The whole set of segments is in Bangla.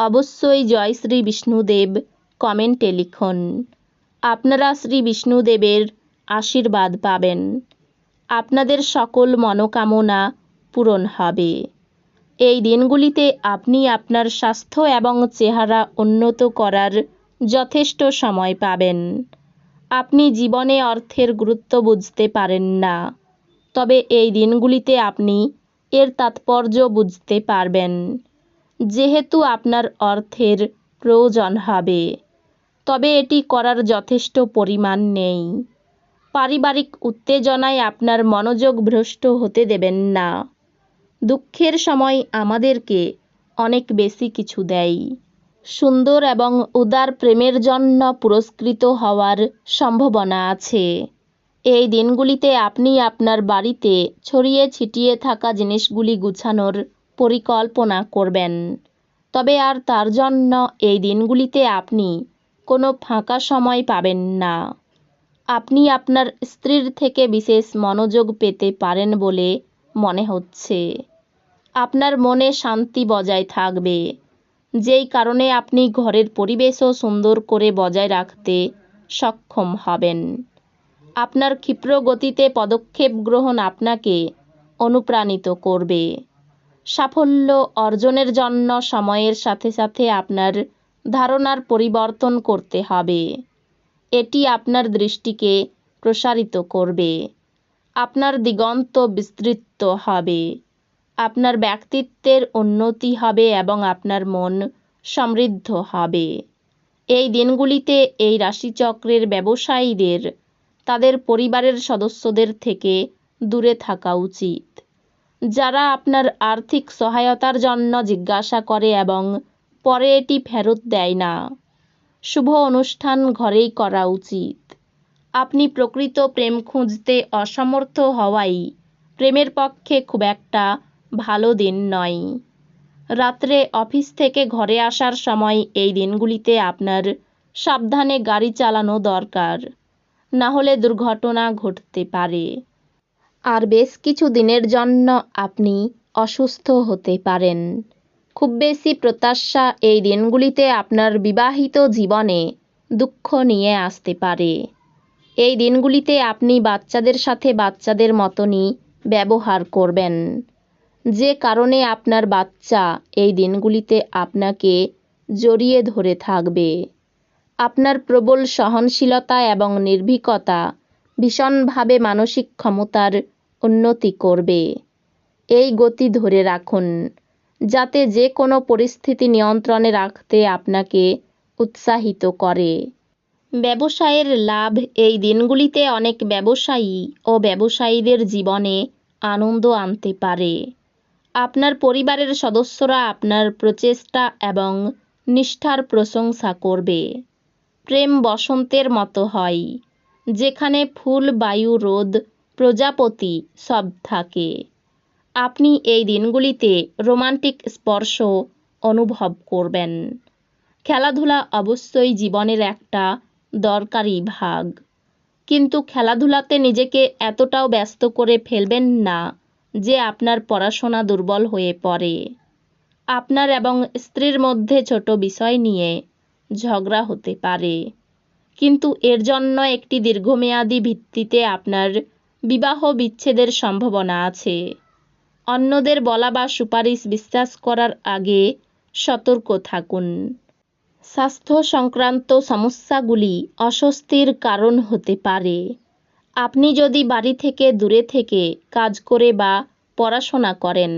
অবশ্যই জয় শ্রী বিষ্ণুদেব কমেন্টে লিখুন। আপনারা শ্রী বিষ্ণুদেবের আশীর্বাদ পাবেন। আপনাদের সকল মনোকামনা পূরণ হবে। এই দিনগুলিতে আপনি আপনার স্বাস্থ্য এবং চেহারা উন্নত করার যথেষ্ট সময় পাবেন। আপনি জীবনে অর্থের গুরুত্ব বুঝতে পারেন না। তবে এই দিনগুলিতে আপনি এর তাৎপর্য বুঝতে পারবেন। যেহেতু আপনার অর্থের প্রয়োজন হবে, তবে এটি করার যথেষ্ট পরিমাণ নেই। পারিবারিক উত্তেজনায় আপনার মনোযোগ ভ্রষ্ট হতে দেবেন না। দুঃখের সময় আমাদেরকে অনেক বেশি কিছু দেয়। সুন্দর এবং উদার প্রেমের জন্য পুরস্কৃত হওয়ার সম্ভাবনা আছে। এই দিনগুলিতে আপনি আপনার বাড়িতে ছড়িয়ে ছিটিয়ে থাকা জিনিসগুলি গুছানোর পরিকল্পনা করবেন। তবে আর তার জন্য এই দিনগুলিতে আপনি কোনো ফাঁকা সময় পাবেন না। আপনি আপনার স্ত্রীর থেকে বিশেষ মনোযোগ পেতে পারেন বলে মনে হচ্ছে। আপনার মনে শান্তি বজায় থাকবে। যেই কারণে আপনি ঘরের পরিবেশও সুন্দর করে বজায় রাখতে সক্ষম হবেন। আপনার ক্ষিপ্র গতিতে পদক্ষেপ গ্রহণ আপনাকে অনুপ্রাণিত করবে। সাফল্য অর্জনের জন্য সময়ের সাথে সাথে আপনার ধারণার পরিবর্তন করতে হবে। এটি আপনার দৃষ্টিকে প্রসারিত করবে। আপনার দিগন্ত বিস্তৃত হবে। আপনার ব্যক্তিত্বের উন্নতি হবে এবং আপনার মন সমৃদ্ধ হবে। এই দিনগুলিতে এই রাশিচক্রের ব্যবসায়ীদের, তাদের পরিবারের সদস্যদের থেকে দূরে থাকা উচিত। যারা আপনার আর্থিক সহায়তার জন্য জিজ্ঞাসা করে এবং পরে এটি ফেরত দেয় না। শুভ অনুষ্ঠান ঘরেই করা উচিত। আপনি প্রকৃত প্রেম খুঁজতে অসমর্থ হওয়াই প্রেমের পক্ষে খুব একটা ভালো দিন নয়। রাত্রে অফিস থেকে ঘরে আসার সময় এই দিনগুলিতে আপনার সাবধানে গাড়ি চালানো দরকার। না হলে দুর্ঘটনা ঘটতে পারে। আর বেশ কিছু দিনের জন্য আপনি অসুস্থ হতে পারেন। খুব বেশি প্রত্যাশা এই দিনগুলিতে আপনার বিবাহিত জীবনে দুঃখ নিয়ে আসতে পারে। এই দিনগুলিতে আপনি বাচ্চাদের সাথে বাচ্চাদের মতনই ব্যবহার করবেন। যে কারণে আপনার বাচ্চা এই দিনগুলিতে আপনাকে জড়িয়ে ধরে থাকবে। আপনার প্রবল সহনশীলতা এবং নির্ভীকতা ভীষণভাবে মানসিক ক্ষমতার উন্নতি করবে। এই গতি ধরে রাখুন, যাতে যে কোনো পরিস্থিতি নিয়ন্ত্রণে রাখতে আপনাকে উৎসাহিত করে। ব্যবসায়ের লাভ এই দিনগুলিতে অনেক ব্যবসায়ী ও ব্যবসায়ীদের জীবনে আনন্দ আনতে পারে। আপনার পরিবারের সদস্যরা আপনার প্রচেষ্টা এবং নিষ্ঠার প্রশংসা করবে। প্রেম বসন্তের মতো হয়, যেখানে ফুল, বায়ু, রোদ প্রজাপতি সব থাকে। আপনি এই দিনগুলিতে রোমান্টিক স্পর্শ অনুভব করবেন। খেলাধুলা অবশ্যই জীবনের একটা দরকারি ভাগ। কিন্তু খেলাধুলাতে নিজেকে এতটাও ব্যস্ত করে ফেলবেন না যে আপনার পড়াশোনা দুর্বল হয়ে পড়ে। আপনার এবং স্ত্রীর মধ্যে ছোট বিষয় নিয়ে ঝগড়া হতে পারে। কিন্তু এর জন্য একটি দীর্ঘমেয়াদী ভিত্তিতে আপনার বিবাহ বিচ্ছেদের সম্ভাবনা আছে। অন্যদের বলা বা সুপারিশ বিশ্বাস করার আগে সতর্ক থাকুন। স্বাস্থ্য সংক্রান্ত সমস্যাগুলি অস্বস্তির কারণ হতে পারে। আপনি যদি বাড়ি থেকে দূরে থেকে কাজ করে বা পড়াশোনা করেন,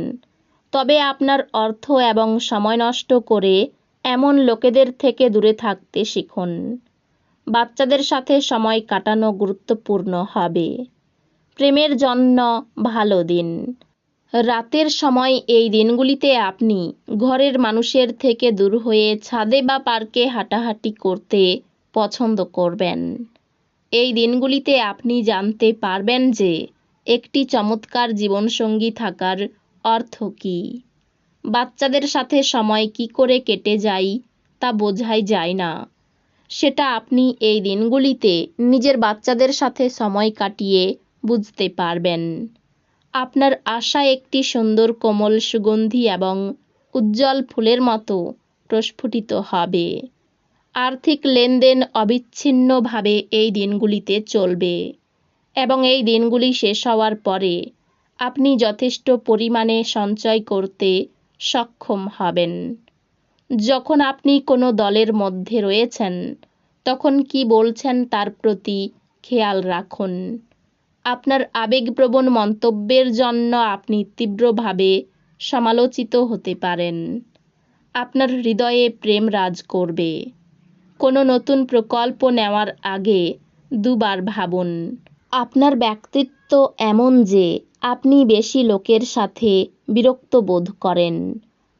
তবে আপনার অর্থ এবং সময় নষ্ট করে এমন লোকেদের থেকে দূরে থাকতে শিখুন। বাচ্চাদের সাথে সময় কাটানো গুরুত্বপূর্ণ হবে। প্রেমের জন্য ভালো দিন। রাতের সময় এই দিনগুলিতে আপনি ঘরের মানুষের থেকে দূর হয়ে ছাদে বা পার্কে হাঁটাহাঁটি করতে পছন্দ করবেন। এই দিনগুলিতে আপনি জানতে পারবেন যে একটি চমৎকার জীবনসঙ্গী থাকার অর্থ কী। বাচ্চাদের সাথে সময় কি করে কেটে যায় তা বোঝাই যায় না। সেটা আপনি এই দিনগুলিতে নিজের বাচ্চাদের সাথে সময় কাটিয়ে বুঝতে পারবেন। আপনার আশা একটি সুন্দর কোমল সুগন্ধি এবং উজ্জ্বল ফুলের মতো প্রস্ফুটিত হবে। আর্থিক লেনদেন অবিচ্ছিন্নভাবে এই দিনগুলিতে চলবে এবং এই দিনগুলি শেষ হওয়ার পরে আপনি যথেষ্ট পরিমাণে সঞ্চয় করতে সক্ষম হবেন। যখন আপনি কোনো দলের মধ্যে রয়েছেন, তখন কি বলছেন তার প্রতি খেয়াল রাখুন। আপনার আবেগপ্রবণ মন্তব্যের জন্য আপনি তীব্রভাবে সমালোচিত হতে পারেন। আপনার হৃদয়ে প্রেম রাজ করবে। কোনো নতুন প্রকল্প নেওয়ার আগে দুবার ভাবুন, আপনার ব্যক্তিত্ব এমন যে আপনি বেশি লোকের সাথে বিরক্ত বোধ করেন,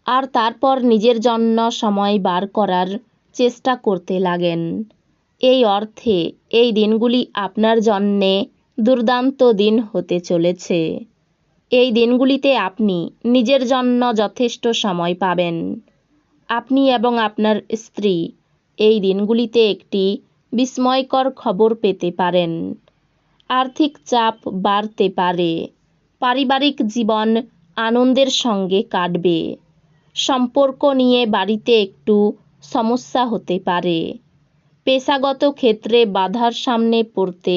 আর তারপর নিজের জন্য সময় বার করার চেষ্টা করতে লাগেন। এই অর্থে এই দিনগুলি আপনার জন্যে দুর্দান্ত দিন হতে চলেছে। এই দিনগুলিতে আপনি নিজের জন্য যথেষ্ট সময় পাবেন। আপনি এবং আপনার স্ত্রী এই দিনগুলিতে একটি বিস্ময়কর খবর পেতে পারেন। আর্থিক চাপ বাড়তে পারে। পারিবারিক জীবন আনন্দের সঙ্গে কাটবে। সম্পর্ক নিয়ে বাড়িতে একটু সমস্যা হতে পারে। পেশাগত ক্ষেত্রে বাধার সামনে পড়তে